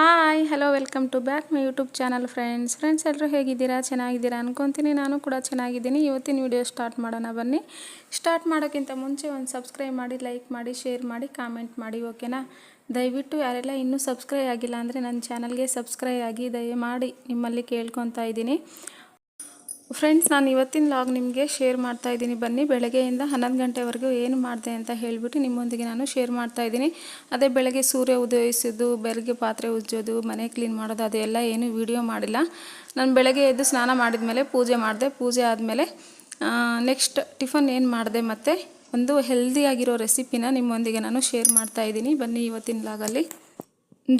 Hi hello welcome to back my YouTube channel friends friends ಎಲ್ಲರೂ ಹೇಗಿದ್ದೀರಾ? ಚೆನ್ನಾಗಿದ್ದೀರಾ ಅನ್ಕೊತೀನಿ. ನಾನು ಕೂಡ ಚೆನ್ನಾಗಿದ್ದೀನಿ. ಇವತ್ತಿನ ವಿಡಿಯೋ ಸ್ಟಾರ್ಟ್ ಮಾಡೋಣ ಬನ್ನಿ. ಸ್ಟಾರ್ಟ್ ಮಾಡೋಕ್ಕಿಂತ ಮುಂಚೆ ಒಂದು ಸಬ್ಸ್ಕ್ರೈಬ್ ಮಾಡಿ ಲೈಕ್ ಮಾಡಿ ಶೇರ್ ಮಾಡಿ ಕಾಮೆಂಟ್ ಮಾಡಿ ಓಕೆನಾ ದಯವಿಟ್ಟು ಯಾರೆಲ್ಲ ಇನ್ನೂ ಸಬ್ಸ್ಕ್ರೈಬ್ ಆಗಿಲ್ಲ ಅಂದರೆ ನನ್ನ ಚಾನಲ್ಗೆ ಸಬ್ಸ್ಕ್ರೈಬ್ ಆಗಿ, ದಯಮಾಡಿ ನಿಮ್ಮಲ್ಲಿ ಕೇಳ್ಕೊತಾ ಇದ್ದೀನಿ. ಫ್ರೆಂಡ್ಸ್ ನಾನು ಇವತ್ತಿನ ಲಾಗ್ ನಿಮಗೆ ಶೇರ್ ಮಾಡ್ತಾ ಇದ್ದೀನಿ. ಬನ್ನಿ, ಬೆಳಗ್ಗೆಯಿಂದ ಹನ್ನೊಂದು ಗಂಟೆವರೆಗೂ ಏನು ಮಾಡಿದೆ ಅಂತ ಹೇಳಿಬಿಟ್ಟು ನಿಮ್ಮೊಂದಿಗೆ ನಾನು ಶೇರ್ ಮಾಡ್ತಾ ಇದ್ದೀನಿ. ಅದೇ ಬೆಳಗ್ಗೆ ಸೂರ್ಯ ಉದಯಿಸೋದು ಬೆಳಗ್ಗೆ ಪಾತ್ರೆ ಉಜ್ಜೋದು, ಮನೆ ಕ್ಲೀನ್ ಮಾಡೋದು, ಅದೆಲ್ಲ ಏನು ವಿಡಿಯೋ ಮಾಡಿಲ್ಲ. ನಾನು ಬೆಳಗ್ಗೆ ಎದ್ದು ಸ್ನಾನ ಮಾಡಿದ ಮೇಲೆ ಪೂಜೆ ಮಾಡಿದೆ. ಪೂಜೆ ಆದಮೇಲೆ ನೆಕ್ಸ್ಟ್ ಟಿಫನ್ ಏನು ಮಾಡಿದೆ ಮತ್ತು, ಒಂದು ಹೆಲ್ದಿಯಾಗಿರೋ ರೆಸಿಪಿನ ನಿಮ್ಮೊಂದಿಗೆ ನಾನು ಶೇರ್ ಮಾಡ್ತಾ ಇದ್ದೀನಿ. ಬನ್ನಿ, ಇವತ್ತಿನ ಲಾಗಲ್ಲಿ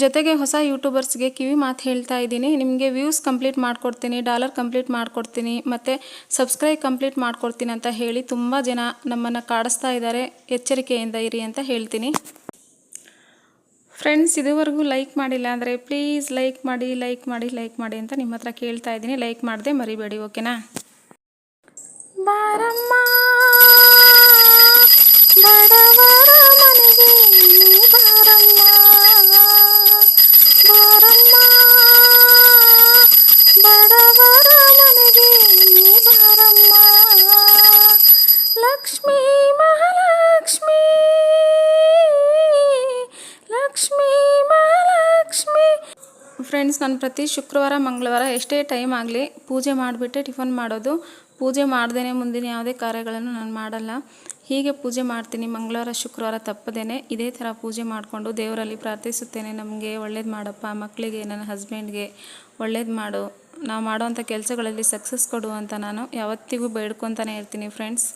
ಜೊತೆಗೆ ಹೊಸ ಯೂಟ್ಯೂಬರ್ಸ್ಗೆ ಕಿವಿ ಮಾತು ಹೇಳ್ತಾ ಇದ್ದೀನಿ. ನಿಮಗೆ ವ್ಯೂಸ್ ಕಂಪ್ಲೀಟ್ ಮಾಡಿಕೊಡ್ತೀನಿ ಡಾಲರ್ ಕಂಪ್ಲೀಟ್ ಮಾಡಿಕೊಡ್ತೀನಿ, ಮತ್ತು ಸಬ್ಸ್ಕ್ರೈಬ್ ಕಂಪ್ಲೀಟ್ ಮಾಡಿಕೊಡ್ತೀನಿ ಅಂತ ಹೇಳಿ ತುಂಬ ಜನ ನಮ್ಮನ್ನು ಕಾಡಿಸ್ತಾ ಇದ್ದಾರೆ. ಎಚ್ಚರಿಕೆಯಿಂದ ಇರಿ ಅಂತ ಹೇಳ್ತೀನಿ. ಫ್ರೆಂಡ್ಸ್ ಇದುವರೆಗೂ ಲೈಕ್ ಮಾಡಿಲ್ಲ ಅಂದರೆ ಪ್ಲೀಸ್ ಲೈಕ್ ಮಾಡಿ ಲೈಕ್ ಮಾಡಿ ಲೈಕ್ ಮಾಡಿ ಅಂತ ನಿಮ್ಮ ಹತ್ರ ಕೇಳ್ತಾ ಇದ್ದೀನಿ. ಲೈಕ್ ಮಾಡದೆ ಮರಿಬೇಡಿ ಓಕೆನಾ ಬಾರಮ್ಮ ನಾನು ಪ್ರತಿ ಶುಕ್ರವಾರ, ಮಂಗಳವಾರ ಎಷ್ಟೇ ಟೈಮ್ ಆಗಲಿ ಪೂಜೆ ಮಾಡಿಬಿಟ್ಟೆ ಟಿಫನ್ ಮಾಡೋದು. ಪೂಜೆ ಮಾಡ್ದೇ ಮುಂದಿನ ಯಾವುದೇ ಕಾರ್ಯಗಳನ್ನು ನಾನು ಮಾಡಲ್ಲ. ಹೀಗೆ ಪೂಜೆ ಮಾಡ್ತೀನಿ, ಮಂಗಳವಾರ, ಶುಕ್ರವಾರ ತಪ್ಪದೇನೆ. ಇದೇ ಥರ ಪೂಜೆ ಮಾಡಿಕೊಂಡು ದೇವರಲ್ಲಿ ಪ್ರಾರ್ಥಿಸುತ್ತೇನೆ. ನಮಗೆ ಒಳ್ಳೇದು ಮಾಡಪ್ಪ, ಮಕ್ಕಳಿಗೆ, ನನ್ನ ಹಸ್ಬೆಂಡ್ಗೆ ಒಳ್ಳೇದು ಮಾಡು. ನಾವು ಮಾಡೋವಂಥ ಕೆಲಸಗಳಲ್ಲಿ ಸಕ್ಸಸ್ ಕೊಡು ಅಂತ ನಾನು ಯಾವತ್ತಿಗೂ ಬೇಡ್ಕೊತಾನೆ ಇರ್ತೀನಿ ಫ್ರೆಂಡ್ಸ್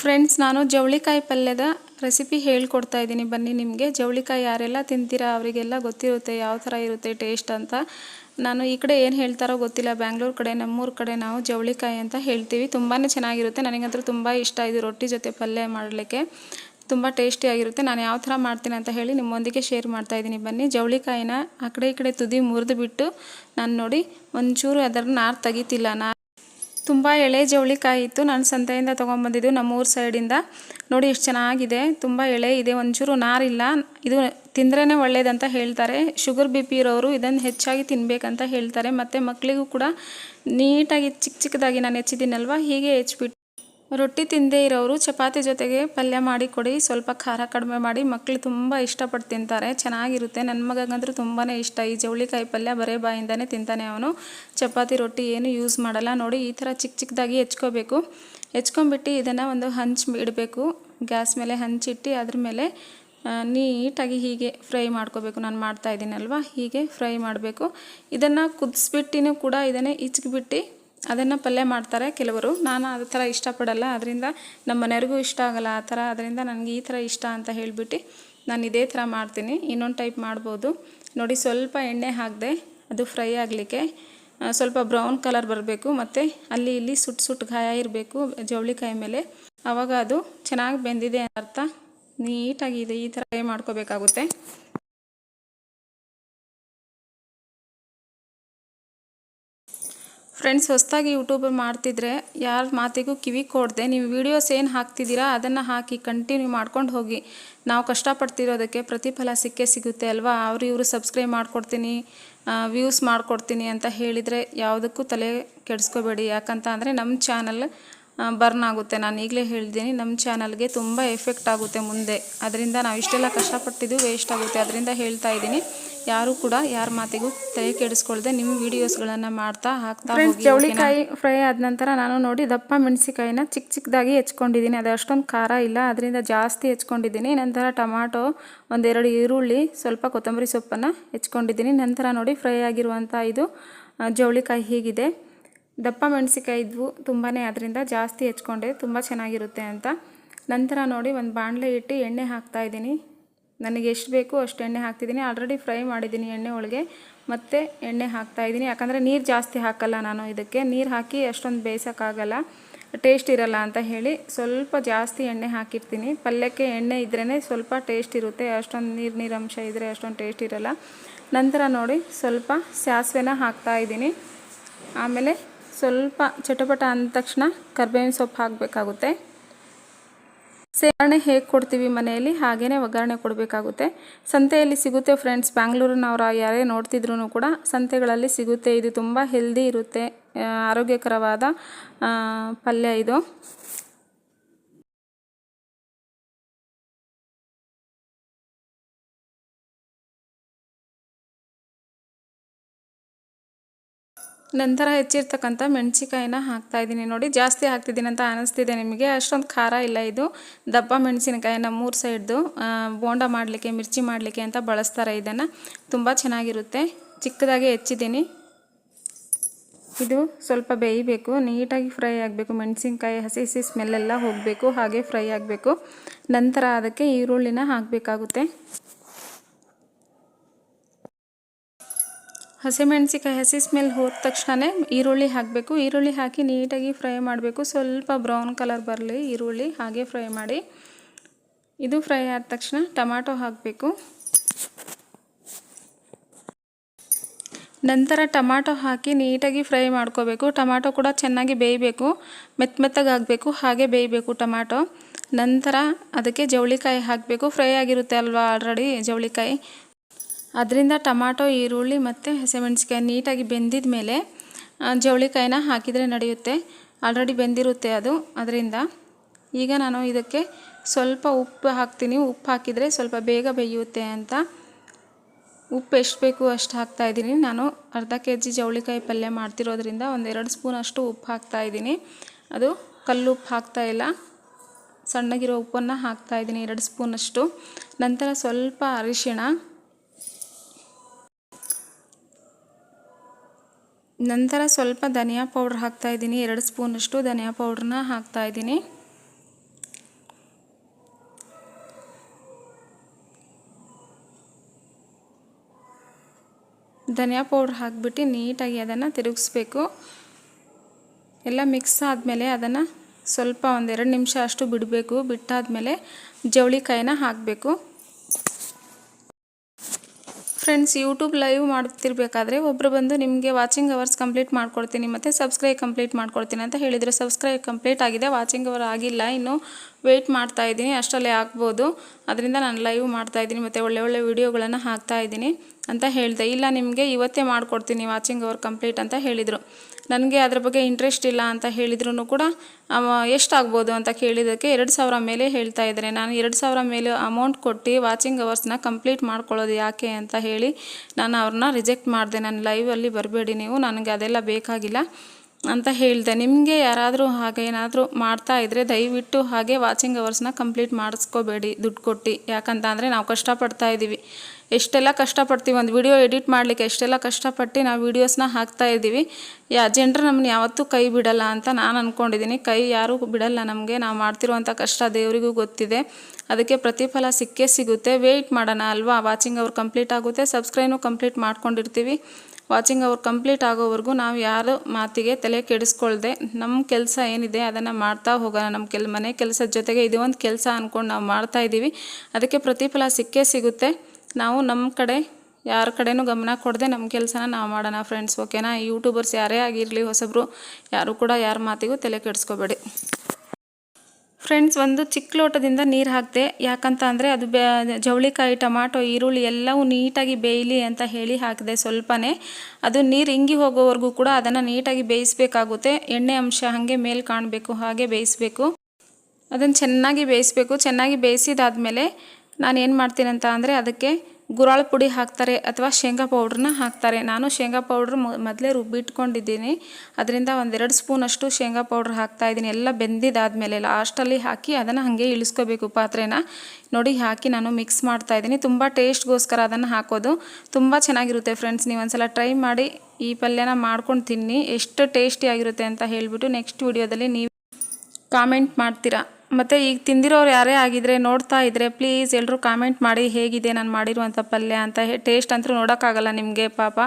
ಫ್ರೆಂಡ್ಸ್ ನಾನು ಜವಳಿಕಾಯಿ ಪಲ್ಯದ ರೆಸಿಪಿ ಹೇಳ್ಕೊಡ್ತಾ ಇದ್ದೀನಿ. ಬನ್ನಿ ನಿಮಗೆ. ಜವಳಿಕಾಯಿ ಯಾರೆಲ್ಲ ತಿಂತೀರಾ, ಅವರಿಗೆಲ್ಲ ಗೊತ್ತಿರುತ್ತೆ ಯಾವ ಥರ ಇರುತ್ತೆ ಟೇಸ್ಟ್ ಅಂತ. ನಾನು ಈ ಕಡೆ ಏನು ಹೇಳ್ತಾರೋ ಗೊತ್ತಿಲ್ಲ. ಬ್ಯಾಂಗ್ಳೂರು ಕಡೆ, ನಮ್ಮೂರ ಕಡೆ ನಾವು ಜವಳಿಕಾಯಿ ಅಂತ ಹೇಳ್ತೀವಿ. ತುಂಬಾ ಚೆನ್ನಾಗಿರುತ್ತೆ. ನನಗಂತೂ ತುಂಬ ಇಷ್ಟ ಇದು ರೊಟ್ಟಿ ಜೊತೆ ಪಲ್ಯ ಮಾಡಲಿಕ್ಕೆ. ತುಂಬ ಟೇಸ್ಟಿಯಾಗಿರುತ್ತೆ ನಾನು ಯಾವ ಥರ ಮಾಡ್ತೀನಿ ಅಂತ ಹೇಳಿ ನಿಮ್ಮೊಂದಿಗೆ ಶೇರ್ ಮಾಡ್ತಾ ಇದ್ದೀನಿ. ಬನ್ನಿ, ಜವಳಿಕಾಯಿನ ಆ ಕಡೆ ಈ ಕಡೆ ತುದಿ ಮುರಿದು ಬಿಟ್ಟು ನಾನು ನೋಡಿ ಒಂಚೂರು ಅದರ ನಾರು ತೆಗಿತಿಲ್ಲ. ನಾ ತುಂಬ ಎಳೆ ಜವಳಿಕಾಯಿ ಇತ್ತು ನಾನು ಸಂತೆಯಿಂದ ತೊಗೊಂಬಂದಿದ್ದು ನಮ್ಮೂರ ಸೈಡಿಂದ. ನೋಡಿ ಎಷ್ಟು ಚೆನ್ನಾಗಿದೆ. ತುಂಬ ಎಳೆ ಇದೆ. ಒಂಚೂರು ನಾರಿಲ್ಲ. ಇದು ತಿಂದ್ರೇ ಒಳ್ಳೆಯದಂತ ಹೇಳ್ತಾರೆ. ಶುಗರ್ ಬಿ ಪಿ ಇರೋರು ಇದನ್ನು ಹೆಚ್ಚಾಗಿ ತಿನ್ನಬೇಕಂತ ಹೇಳ್ತಾರೆ. ಮತ್ತು ಮಕ್ಕಳಿಗೂ ಕೂಡ ನೀಟಾಗಿ ಚಿಕ್ಕ ಚಿಕ್ಕದಾಗಿ ನಾನು ಹೆಚ್ಚಿದ್ದೀನಲ್ವ? ಹೀಗೆ ಹೆಚ್ಚಿಬಿಟ್ಟು ರೊಟ್ಟಿ ತಿಂದೇ ಇರೋರು ಚಪಾತಿ ಜೊತೆಗೆ ಪಲ್ಯ ಮಾಡಿ ಕೊಡಿ, ಸ್ವಲ್ಪ ಖಾರ ಕಡಿಮೆ ಮಾಡಿ. ಮಕ್ಕಳು ತುಂಬ ಇಷ್ಟಪಟ್ಟು ತಿಂತಾರೆ. ಚೆನ್ನಾಗಿರುತ್ತೆ. ನನ್ನ ಮಗಂಗಂತೂ ತುಂಬಾ ಇಷ್ಟ. ಈ ಜವಳಿಕಾಯಿ ಪಲ್ಯ ಬರೇ ಬಾಯಿಂದನೇ ತಿಂತಾನೆ ಅವನು. ಚಪಾತಿ, ರೊಟ್ಟಿ ಏನು ಯೂಸ್ ಮಾಡಲ್ಲ. ನೋಡಿ, ಈ ಥರ ಚಿಕ್ಕ ಚಿಕ್ಕದಾಗಿ ಹೆಚ್ಕೋಬೇಕು. ಹೆಚ್ಕೊಂಬಿಟ್ಟು ಇದನ್ನು ಒಂದು ಹಂಚ್ ಇಡಬೇಕು. ಗ್ಯಾಸ್ ಮೇಲೆ ಹಂಚಿಟ್ಟು ಅದ್ರ ಮೇಲೆ ನೀಟಾಗಿ ಹೀಗೆ ಫ್ರೈ ಮಾಡ್ಕೋಬೇಕು. ನಾನು ಮಾಡ್ತಾ ಇದ್ದೀನಲ್ವ? ಹೀಗೆ ಫ್ರೈ ಮಾಡಬೇಕು. ಇದನ್ನು ಕುದಿಸ್ಬಿಟ್ಟಿನೂ ಕೂಡ ಇದನ್ನೇ ಇಚ್ಕಿಬಿಟ್ಟು ಅದನ್ನು ಪಲ್ಯ ಮಾಡ್ತಾರೆ ಕೆಲವರು. ನಾನು ಆ ಥರ ಇಷ್ಟಪಡಲ್ಲ. ಅದರಿಂದ ನಮ್ಮ ಮನೆಯವ್ರಿಗೂ ಇಷ್ಟ ಆಗಲ್ಲ ಆ ಥರ. ಅದರಿಂದ ನನಗೆ ಈ ಥರ ಇಷ್ಟ ಅಂತ ಹೇಳಿಬಿಟ್ಟು ನಾನು ಇದೇ ಥರ ಮಾಡ್ತೀನಿ. ಇನ್ನೊಂದು ಟೈಪ್ ಮಾಡ್ಬೋದು. ನೋಡಿ ಸ್ವಲ್ಪ ಎಣ್ಣೆ ಹಾಕಿದೆ ಅದು ಫ್ರೈ ಆಗಲಿಕ್ಕೆ ಸ್ವಲ್ಪ ಬ್ರೌನ್ ಕಲರ್ ಬರಬೇಕು. ಮತ್ತು ಅಲ್ಲಿ ಇಲ್ಲಿ ಸುಟ್ಟು ಸುಟ್ಟು ಗಾಯ ಇರಬೇಕು ಜವಳಿಕಾಯಿ ಮೇಲೆ. ಆವಾಗ ಅದು ಚೆನ್ನಾಗಿ ಬೆಂದಿದೆ ಅರ್ಥ ನೀಟಾಗಿದೆ ಈ ಥರ ಮಾಡ್ಕೋಬೇಕಾಗುತ್ತೆ. ಫ್ರೆಂಡ್ಸ್ ಹೊಸದಾಗಿ ಯೂಟ್ಯೂಬ್ ಮಾಡ್ತಿದ್ರೆ ಯಾರ ಮಾತಿಗೂ ಕಿವಿ ಕೊಡದೆ, ನೀವು ವೀಡಿಯೋಸ್ ಏನು ಹಾಕ್ತಿದ್ದೀರಾ ಅದನ್ನು ಹಾಕಿ ಕಂಟಿನ್ಯೂ ಮಾಡ್ಕೊಂಡು ಹೋಗಿ. ನಾವು ಕಷ್ಟಪಡ್ತಿರೋದಕ್ಕೆ ಪ್ರತಿಫಲ ಸಿಕ್ಕೇ ಸಿಗುತ್ತೆ ಅಲ್ವಾ? ಅವರು ಇವರು ಸಬ್ಸ್ಕ್ರೈಬ್ ಮಾಡ್ಕೊಡ್ತೀನಿ ವ್ಯೂಸ್ ಮಾಡಿಕೊಡ್ತೀನಿ ಅಂತ ಹೇಳಿದರೆ ಯಾವುದಕ್ಕೂ ತಲೆ ಕೆಡಿಸ್ಕೋಬೇಡಿ. ಯಾಕಂತ ಅಂದರೆ ನಮ್ಮ ಚಾನಲ್ ಬರ್ನ್ ಆಗುತ್ತೆ. ನಾನು ಈಗಲೇ ಹೇಳಿದ್ದೀನಿ ನಮ್ಮ ಚಾನಲ್ಗೆ ತುಂಬ ಎಫೆಕ್ಟ್ ಆಗುತ್ತೆ ಮುಂದೆ. ಅದರಿಂದ ನಾವು ಇಷ್ಟೆಲ್ಲ ಕಷ್ಟಪಟ್ಟಿದ್ದು ವೇಸ್ಟ್ ಆಗುತ್ತೆ. ಅದರಿಂದ ಹೇಳ್ತಾ ಇದ್ದೀನಿ. ಯಾರು ಕೂಡ ಯಾರ ಮಾತಿಗೂ ತಲೆ ಕೆಡಿಸ್ಕೊಳ್ದೆ ನಿಮ್ಮ ವಿಡಿಯೋಸ್ಗಳನ್ನು ಮಾಡ್ತಾ ಹಾಕ್ತಾ ಫ್ರೆಂಡ್ಸ್ ಚೌಳಿಕಾಯಿ ಫ್ರೈ ಆದ ನಂತರ ನಾನು ನೋಡಿ ದಪ್ಪ ಮೆಣಸಿಕಾಯಿನ ಚಿಕ್ಕ ಚಿಕ್ಕದಾಗಿ ಹೆಚ್ಕೊಂಡಿದ್ದೀನಿ. ಅದು ಅಷ್ಟೊಂದು ಖಾರ ಇಲ್ಲ ಅದರಿಂದ ಜಾಸ್ತಿ ಹೆಚ್ಕೊಂಡಿದ್ದೀನಿ. ನಂತರ ಟೊಮಾಟೊ ಒಂದೆರಡು ಈರುಳ್ಳಿ ಸ್ವಲ್ಪ ಕೊತ್ತಂಬರಿ ಸೊಪ್ಪನ್ನು ಹೆಚ್ಕೊಂಡಿದ್ದೀನಿ. ನಂತರ ನೋಡಿ ಫ್ರೈ ಆಗಿರುವಂಥ ಇದು ಜವಳಿಕಾಯಿ ಹೀಗಿದೆ. ದಪ್ಪ ಮೆಣಸಿಕಾಯಿ ಇದ್ವು ತುಂಬಾ ಅದರಿಂದ ಜಾಸ್ತಿ ಹೆಚ್ಕೊಂಡೆ ತುಂಬ ಚೆನ್ನಾಗಿರುತ್ತೆ ಅಂತ. ನಂತರ ನೋಡಿ ಒಂದು ಬಾಣಲೆ ಇಟ್ಟು ಎಣ್ಣೆ ಹಾಕ್ತಾಯಿದ್ದೀನಿ ನನಗೆ ಎಷ್ಟು ಬೇಕು ಅಷ್ಟು ಎಣ್ಣೆ ಹಾಕ್ತಿದ್ದೀನಿ. ಆಲ್ರೆಡಿ ಫ್ರೈ ಮಾಡಿದ್ದೀನಿ ಎಣ್ಣೆ ಒಳಗೆ. ಮತ್ತು ಎಣ್ಣೆ ಹಾಕ್ತಾಯಿದ್ದೀನಿ ಯಾಕಂದರೆ ನೀರು ಜಾಸ್ತಿ ಹಾಕಲ್ಲ ನಾನು ಇದಕ್ಕೆ. ನೀರು ಹಾಕಿ ಅಷ್ಟೊಂದು ಬೇಯಿಸೋಕ್ಕಾಗಲ್ಲ. ಟೇಸ್ಟ್ ಇರಲ್ಲ ಅಂತ ಹೇಳಿ ಸ್ವಲ್ಪ ಜಾಸ್ತಿ ಎಣ್ಣೆ ಹಾಕಿರ್ತೀನಿ. ಪಲ್ಯಕ್ಕೆ ಎಣ್ಣೆ ಇದ್ರೇ ಸ್ವಲ್ಪ ಟೇಸ್ಟ್ ಇರುತ್ತೆ. ಅಷ್ಟೊಂದು ನೀರು ನೀರು ಅಂಶ ಇದ್ದರೆ ಅಷ್ಟೊಂದು ಟೇಸ್ಟ್ ಇರಲ್ಲ. ನಂತರ ನೋಡಿ ಸ್ವಲ್ಪ ಸಾಸಿವೆನ ಹಾಕ್ತಾ ಇದ್ದೀನಿ. ಆಮೇಲೆ ಸ್ವಲ್ಪ ಚಟಪಟ ಅಂದ ತಕ್ಷಣ ಕರ್ಬೇವಿನ ಸೊಪ್ಪು ಹಾಕಬೇಕಾಗುತ್ತೆ. ಸೇವನೆ ಹೇಗೆ ಕೊಡ್ತೀವಿ ಮನೆಯಲ್ಲಿ ಹಾಗೇ ಒಗ್ಗರಣೆ ಕೊಡಬೇಕಾಗುತ್ತೆ. ಸಂತೆಯಲ್ಲಿ ಸಿಗುತ್ತೆ ಫ್ರೆಂಡ್ಸ್ ಬ್ಯಾಂಗ್ಳೂರಿನವರ ಯಾರೇ ನೋಡ್ತಿದ್ರು ಕೂಡ ಸಂತೆಗಳಲ್ಲಿ ಸಿಗುತ್ತೆ. ಇದು ತುಂಬ ಹೆಲ್ದಿ ಇರುತ್ತೆ ಆರೋಗ್ಯಕರವಾದ ಪಲ್ಯ ಇದು. ನಂತರ ಹೆಚ್ಚಿರ್ತಕ್ಕಂಥ ಮೆಣಸಿಕಾಯಿನ ಹಾಕ್ತಾ ಇದ್ದೀನಿ. ನೋಡಿ, ಜಾಸ್ತಿ ಹಾಕ್ತಿದ್ದೀನಿ ಅಂತ ಅನಿಸ್ತಿದೆ ನಿಮಗೆ. ಅಷ್ಟೊಂದು ಖಾರ ಇಲ್ಲ ಇದು. ದಪ್ಪ ಮೆಣಸಿನಕಾಯಿನ ಮೂರು ಸೈಡ್ದು ಬೋಂಡ ಮಾಡಲಿಕ್ಕೆ, ಮಿರ್ಚಿ ಮಾಡಲಿಕ್ಕೆ ಅಂತ ಬಳಸ್ತಾರೆ ಇದನ್ನು. ತುಂಬ ಚೆನ್ನಾಗಿರುತ್ತೆ. ಚಿಕ್ಕದಾಗಿ ಹೆಚ್ಚಿದ್ದೀನಿ. ಇದು ಸ್ವಲ್ಪ ಬೇಯಬೇಕು. ನೀಟಾಗಿ ಫ್ರೈ ಆಗಬೇಕು. ಮೆಣಸಿನ್ಕಾಯಿ ಹಸಿ ಹಸಿ ಸ್ಮೆಲ್ಲೆಲ್ಲ ಹೋಗಬೇಕು, ಹಾಗೆ ಫ್ರೈ ಆಗಬೇಕು. ನಂತರ ಅದಕ್ಕೆ ಈರುಳ್ಳಿನ ಹಾಕಬೇಕಾಗುತ್ತೆ. ಹಸಿಮೆಣಸಿಕಾಯಿ ಹಸಿ ಸ್ಮೆಲ್ ಹೋದ ತಕ್ಷಣವೇ ಈರುಳ್ಳಿ ಹಾಕಬೇಕು. ಈರುಳ್ಳಿ ಹಾಕಿ ನೀಟಾಗಿ ಫ್ರೈ ಮಾಡಬೇಕು. ಸ್ವಲ್ಪ ಬ್ರೌನ್ ಕಲರ್ ಬರಲಿ ಈರುಳ್ಳಿ, ಹಾಗೆ ಫ್ರೈ ಮಾಡಿ. ಇದು ಫ್ರೈ ಆದ ತಕ್ಷಣ ಟೊಮಾಟೊ ಹಾಕಬೇಕು. ನಂತರ ಟೊಮ್ಯಾಟೊ ಹಾಕಿ ನೀಟಾಗಿ ಫ್ರೈ ಮಾಡ್ಕೋಬೇಕು. ಟೊಮ್ಯಾಟೊ ಕೂಡ ಚೆನ್ನಾಗಿ ಬೇಯಬೇಕು. ಮೆತ್ತ ಮೆತ್ತಗೆ ಆಗಬೇಕು. ಹಾಗೆ ಬೇಯಬೇಕು ಟೊಮಾಟೊ. ನಂತರ ಅದಕ್ಕೆ ಜವಳಿಕಾಯಿ ಹಾಕಬೇಕು. ಫ್ರೈ ಆಗಿರುತ್ತೆ ಅಲ್ವಾ ಆಲ್ರೆಡಿ ಜವಳಿಕಾಯಿ? ಅದರಿಂದ ಟೊಮಾಟೊ, ಈರುಳ್ಳಿ ಮತ್ತು ಹಸಿಮೆಣಸಿಕಾಯಿ ನೀಟಾಗಿ ಬೆಂದಿದ ಮೇಲೆ ಜವಳಿಕಾಯಿನ ಹಾಕಿದರೆ ನಡೆಯುತ್ತೆ. ಆಲ್ರೆಡಿ ಬೆಂದಿರುತ್ತೆ ಅದು. ಅದರಿಂದ ಈಗ ನಾನು ಇದಕ್ಕೆ ಸ್ವಲ್ಪ ಉಪ್ಪು ಹಾಕ್ತೀನಿ. ಉಪ್ಪು ಹಾಕಿದರೆ ಸ್ವಲ್ಪ ಬೇಗ ಬೇಯುತ್ತೆ ಅಂತ. ಉಪ್ಪು ಎಷ್ಟು ಬೇಕು ಅಷ್ಟು ಹಾಕ್ತಾ ಇದ್ದೀನಿ. ನಾನು ಅರ್ಧ ಕೆ ಜಿ ಜವಳಿಕಾಯಿ ಪಲ್ಯ ಮಾಡ್ತಿರೋದ್ರಿಂದ ಒಂದೆರಡು ಸ್ಪೂನ್ ಅಷ್ಟು ಉಪ್ಪು ಹಾಕ್ತಾ ಇದ್ದೀನಿ. ಅದು ಕಲ್ಲು ಉಪ್ಪು ಹಾಕ್ತಾ ಇಲ್ಲ. ಸಣ್ಣಗಿರೋ ಉಪ್ಪನ್ನು ಹಾಕ್ತಾ ಇದ್ದೀನಿ ಎರಡು ಸ್ಪೂನಷ್ಟು ನಂತರ ಸ್ವಲ್ಪ ಅರಿಶಿಣ. ನಂತರ ಸ್ವಲ್ಪ ಧನಿಯಾ ಪೌಡ್ರ್ ಹಾಕ್ತಾ ಇದ್ದೀನಿ. ಎರಡು ಸ್ಪೂನಷ್ಟು ಧನಿಯಾ ಪೌಡ್ರನ್ನ ಹಾಕ್ತಾ ಇದ್ದೀನಿ. ಧನಿಯಾ ಪೌಡ್ರ್ ಹಾಕ್ಬಿಟ್ಟು ನೀಟಾಗಿ ಅದನ್ನು ತಿರುಗಿಸ್ಬೇಕು. ಎಲ್ಲ ಮಿಕ್ಸ್ ಆದಮೇಲೆ ಅದನ್ನು ಸ್ವಲ್ಪ ಒಂದೆರಡು ನಿಮಿಷ ಅಷ್ಟು ಬಿಡಬೇಕು. ಬಿಟ್ಟಾದಮೇಲೆ ಜವಳಿಕಾಯಿನ ಹಾಕಬೇಕು. ಫ್ರೆಂಡ್ಸ್ ಯೂಟ್ಯೂಬ್ ಲೈವ್ ಮಾಡ್ತಿರ್ಬೇಕಾದ್ರೆ ಒಬ್ಬರು ಬಂದು ನಿಮಗೆ ವಾಚಿಂಗ್ ಅವರ್ಸ್ ಕಂಪ್ಲೀಟ್ ಮಾಡ್ಕೊಡ್ತೀನಿ, ಮತ್ತು ಸಬ್ಸ್ಕ್ರೈಬ್ ಕಂಪ್ಲೀಟ್ ಮಾಡ್ಕೊಡ್ತೀನಿ ಅಂತ ಹೇಳಿದರೆ ಸಬ್ಸ್ಕ್ರೈಬ್ ಕಂಪ್ಲೀಟ್ ಆಗಿದೆ ವಾಚಿಂಗ್ ಅವರ್ ಆಗಿಲ್ಲ, ಇನ್ನು ವೆಯ್ಟ್ ಮಾಡ್ತಾ ಇದ್ದೀನಿ, ಅಷ್ಟರಲ್ಲೇ ಆಗ್ಬೋದು. ಅದರಿಂದ ನಾನು ಲೈವ್ ಮಾಡ್ತಾ ಇದ್ದೀನಿ, ಮತ್ತು ಒಳ್ಳೆ ಒಳ್ಳೆ ವೀಡಿಯೋಗಳನ್ನು ಹಾಕ್ತಾ ಇದ್ದೀನಿ ಅಂತ ಹೇಳಿದೆ. ಇಲ್ಲ, ನಿಮಗೆ ಇವತ್ತೇ ಮಾಡಿಕೊಡ್ತೀನಿ ವಾಚಿಂಗ್ ಅವರ್ ಕಂಪ್ಲೀಟ್ ಅಂತ ಹೇಳಿದರು. ನನಗೆ ಅದ್ರ ಬಗ್ಗೆ ಇಂಟ್ರೆಸ್ಟ್ ಇಲ್ಲ ಅಂತ ಹೇಳಿದ್ರು ಕೂಡ ಎಷ್ಟಾಗ್ಬೋದು ಅಂತ ಕೇಳಿದ್ದಕ್ಕೆ ಎರಡು ಸಾವಿರ ಮೇಲೆ ಹೇಳ್ತಾ ಇದ್ದಾರೆ. ನಾನು ಎರಡು ಸಾವಿರ ಮೇಲೆ ಅಮೌಂಟ್ ಕೊಟ್ಟು ವಾಚಿಂಗ್ ಅವರ್ಸ್ನ ಕಂಪ್ಲೀಟ್ ಮಾಡ್ಕೊಳ್ಳೋದು ಯಾಕೆ ಅಂತ ಹೇಳಿ ನಾನು ಅವ್ರನ್ನ ರಿಜೆಕ್ಟ್ ಮಾಡಿದೆ. ನಾನು ಲೈವಲ್ಲಿ ಬರಬೇಡಿ ನೀವು, ನನಗೆ ಅದೆಲ್ಲ ಬೇಕಾಗಿಲ್ಲ. ಅಂತ ಹೇಳಿದೆ. ನಿಮಗೆ ಯಾರಾದರೂ ಹಾಗೆ ಏನಾದರೂ ಮಾಡ್ತಾ ಇದ್ದರೆ ದಯವಿಟ್ಟು ಹಾಗೆ ವಾಚಿಂಗ್ ಅವರ್ಸ್ನ ಕಂಪ್ಲೀಟ್ ಮಾಡಿಸ್ಕೋಬೇಡಿ ದುಡ್ಡು ಕೊಟ್ಟು. ಯಾಕಂತ ಅಂದರೆ ನಾವು ಕಷ್ಟಪಡ್ತಾ ಇದ್ದೀವಿ ಎಷ್ಟೆಲ್ಲ ಕಷ್ಟಪಡ್ತೀವಿ ಒಂದು ವಿಡಿಯೋ ಎಡಿಟ್ ಮಾಡಲಿಕ್ಕೆ ಎಷ್ಟೆಲ್ಲ ಕಷ್ಟಪಟ್ಟು ನಾವು ವಿಡಿಯೋಸ್ನ ಹಾಕ್ತಾ ಇದ್ದೀವಿ ಯಾ, ಜನರು ನಮ್ಮನ್ನ ಯಾವತ್ತೂ ಕೈ ಬಿಡಲ್ಲ ಅಂತ ನಾನು ಅಂದ್ಕೊಂಡಿದ್ದೀನಿ ಕೈ ಯಾರೂ ಬಿಡಲ್ಲ ನಮಗೆ. ನಾವು ಮಾಡ್ತಿರುವಂಥ ಕಷ್ಟ ದೇವರಿಗೂ ಗೊತ್ತಿದೆ. ಅದಕ್ಕೆ ಪ್ರತಿಫಲ ಸಿಕ್ಕೇ ಸಿಗುತ್ತೆ. ವೆಯ್ಟ್ ಮಾಡೋಣ ಅಲ್ವಾ? ವಾಚಿಂಗ್ ಅವ್ರು ಕಂಪ್ಲೀಟ್ ಆಗುತ್ತೆ. ಸಬ್ಸ್ಕ್ರೈಬು ಕಂಪ್ಲೀಟ್ ಮಾಡ್ಕೊಂಡಿರ್ತೀವಿ. ವಾಚಿಂಗ್ ಅವ್ರು ಕಂಪ್ಲೀಟ್ ಆಗೋವರೆಗೂ ನಾವು ಯಾರು ಮಾತಿಗೆ ತಲೆ ಕೆಡಿಸ್ಕೊಳ್ದೆ ನಮ್ಮ ಕೆಲಸ ಏನಿದೆ ಅದನ್ನು ಮಾಡ್ತಾ ಹೋಗೋಣ ನಮ್ಮ ಕೆಲ, ಮನೆ ಕೆಲಸದ ಜೊತೆಗೆ ಇದು ಒಂದು ಕೆಲಸ ಅಂದ್ಕೊಂಡು ನಾವು ಮಾಡ್ತಾ ಇದ್ದೀವಿ ಅದಕ್ಕೆ ಪ್ರತಿಫಲ ಸಿಕ್ಕೇ ಸಿಗುತ್ತೆ. ನಾವು ನಮ್ಮ ಕಡೆ, ಯಾರ ಕಡೆನೂ ಗಮನ ಕೊಡದೆ ನಮ್ಮ ಕೆಲಸನ ನಾವು ಮಾಡೋಣ ಫ್ರೆಂಡ್ಸ್ ಓಕೆನಾ ಯೂಟ್ಯೂಬರ್ಸ್ ಯಾರೇ ಆಗಿರಲಿ ಹೊಸಬ್ರು, ಯಾರು ಕೂಡ ಯಾರ ಮಾತಿಗೂ ತಲೆ ಕೆಡಿಸ್ಕೋಬೇಡಿ. ಫ್ರೆಂಡ್ಸ್, ಒಂದು ಚಿಕ್ಕ ಲೋಟದಿಂದ ನೀರು ಹಾಕಿದೆ, ಯಾಕಂತ ಅಂದರೆ ಅದು ಬೆ, ಜವಳಿಕಾಯಿ, ಟೊಮಾಟೊ, ಈರುಳ್ಳಿ ಎಲ್ಲವೂ ನೀಟಾಗಿ ಬೇಯಲಿ ಅಂತ ಹೇಳಿ ಹಾಕಿದೆ ಸ್ವಲ್ಪನೇ. ಅದು ನೀರು ಇಂಗಿ ಹೋಗೋವರೆಗೂ ಕೂಡ ಅದನ್ನು ನೀಟಾಗಿ ಬೇಯಿಸಬೇಕಾಗುತ್ತೆ. ಎಣ್ಣೆ ಅಂಶ ಹಾಗೆ ಮೇಲೆ ಕಾಣಬೇಕು, ಹಾಗೆ ಬೇಯಿಸಬೇಕು. ಅದನ್ನು ಚೆನ್ನಾಗಿ ಬೇಯಿಸಬೇಕು. ಚೆನ್ನಾಗಿ ಬೇಯಿಸಿದಾದ್ಮೇಲೆ ನಾನು ಏನು ಮಾಡ್ತೀನಿ ಅಂತ ಅಂದರೆ ಅದಕ್ಕೆ ಗುರಾಳ ಪುಡಿ ಹಾಕ್ತಾರೆ ಅಥವಾ ಶೇಂಗಾ ಪೌಡ್ರನ್ನ ಹಾಕ್ತಾರೆ. ನಾನು ಶೇಂಗಾ ಪೌಡ್ರ್ ಮೊದಲೇ ರುಬ್ಬಿಟ್ಕೊಂಡಿದ್ದೀನಿ. ಅದರಿಂದ ಒಂದೆರಡು ಸ್ಪೂನಷ್ಟು ಶೇಂಗಾ ಪೌಡ್ರ್ ಹಾಕ್ತಾ ಇದ್ದೀನಿ. ಎಲ್ಲ ಬೆಂದಿದ್ದಾದಮೇಲೆ ಲಾಸ್ಟಲ್ಲಿ ಹಾಕಿ ಅದನ್ನು ಹಾಗೆ ಇಳಿಸ್ಕೋಬೇಕು ಪಾತ್ರೆನ. ನೋಡಿ, ಹಾಕಿ ನಾನು ಮಿಕ್ಸ್ ಮಾಡ್ತಾ ಇದ್ದೀನಿ. ತುಂಬ ಟೇಸ್ಟ್ಗೋಸ್ಕರ ಅದನ್ನು ಹಾಕೋದು ತುಂಬ ಚೆನ್ನಾಗಿರುತ್ತೆ ಫ್ರೆಂಡ್ಸ್. ನೀವು ಒಂದ್ಸಲ ಟ್ರೈ ಮಾಡಿ ಈ ಪಲ್ಯನ ಮಾಡ್ಕೊಂಡು ತಿನ್ನಿ. ಎಷ್ಟು ಟೇಸ್ಟಿಯಾಗಿರುತ್ತೆ ಅಂತ ಹೇಳಿಬಿಟ್ಟು ನೆಕ್ಸ್ಟ್ ವಿಡಿಯೋದಲ್ಲಿ ನೀವು ಕಾಮೆಂಟ್ ಮಾಡ್ತೀರಾ. ಮತ್ತು ಈಗ ತಿಂದಿರೋರು ಯಾರೇ ಆಗಿದ್ರೆ ನೋಡ್ತಾ ಇದ್ದರೆ ಪ್ಲೀಸ್ ಎಲ್ಲರೂ ಕಾಮೆಂಟ್ ಮಾಡಿ ಹೇಗಿದೆ ನಾನು ಮಾಡಿರುವಂಥ ಪಲ್ಯ ಅಂತ ಟೇಸ್ಟ್ ಅಂತೂ ನೋಡೋಕ್ಕಾಗಲ್ಲ ನಿಮಗೆ ಪಾಪ.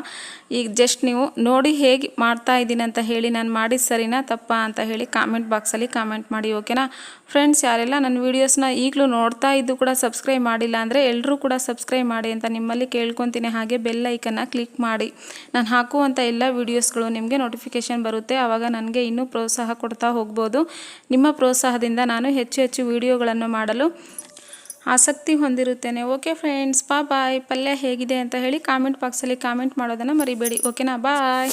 ಈಗ ಜಸ್ಟ್ ನೀವು ನೋಡಿ ಹೇಗೆ ಮಾಡ್ತಾ ಇದ್ದೀನಿ ಅಂತ ಹೇಳಿ ನಾನು ಮಾಡಿದ ಸರಿನಾ ತಪ್ಪಾ ಅಂತ ಹೇಳಿ ಕಾಮೆಂಟ್ ಬಾಕ್ಸಲ್ಲಿ ಕಾಮೆಂಟ್ ಮಾಡಿ, ಓಕೆನಾ? ಫ್ರೆಂಡ್ಸ್, ಯಾರೆಲ್ಲ ನನ್ನ ವೀಡಿಯೋಸ್ನ ಈಗಲೂ ನೋಡ್ತಾ ಇದ್ದು ಕೂಡ ಸಬ್ಸ್ಕ್ರೈಬ್ ಮಾಡಿಲ್ಲ ಅಂದರೆ ಎಲ್ಲರೂ ಕೂಡ ಸಬ್ಸ್ಕ್ರೈಬ್ ಮಾಡಿ ಅಂತ ನಿಮ್ಮಲ್ಲಿ ಕೇಳ್ಕೊತೀನಿ. ಹಾಗೆ ಬೆಲ್ ಐಕನ್ನ ಕ್ಲಿಕ್ ಮಾಡಿ. ನಾನು ಹಾಕುವಂಥ ಎಲ್ಲ ವೀಡಿಯೋಸ್ಗಳು ನಿಮಗೆ ನೋಟಿಫಿಕೇಷನ್ ಬರುತ್ತೆ. ಆವಾಗ ನನಗೆ ಇನ್ನೂ ಪ್ರೋತ್ಸಾಹ ಕೊಡ್ತಾ ಹೋಗ್ಬೋದು. ನಿಮ್ಮ ಪ್ರೋತ್ಸಾಹದಿಂದ ನಾನು ಹೆಚ್ಚು ಹೆಚ್ಚು ವಿಡಿಯೋಗಳನ್ನು ಮಾಡಲು ಆಸಕ್ತಿ ಹೊಂದಿರುತ್ತೇನೆ. ಓಕೆ ಫ್ರೆಂಡ್ಸ್ ಬಾ ಬಾಯ್ ಪಲ್ಯ ಹೇಗಿದೆ ಅಂತ ಹೇಳಿ ಕಾಮೆಂಟ್ ಬಾಕ್ಸಲ್ಲಿ ಕಾಮೆಂಟ್ ಮಾಡೋದನ್ನು ಮರಿಬೇಡಿ. ಓಕೆನಾ ಬಾಯ್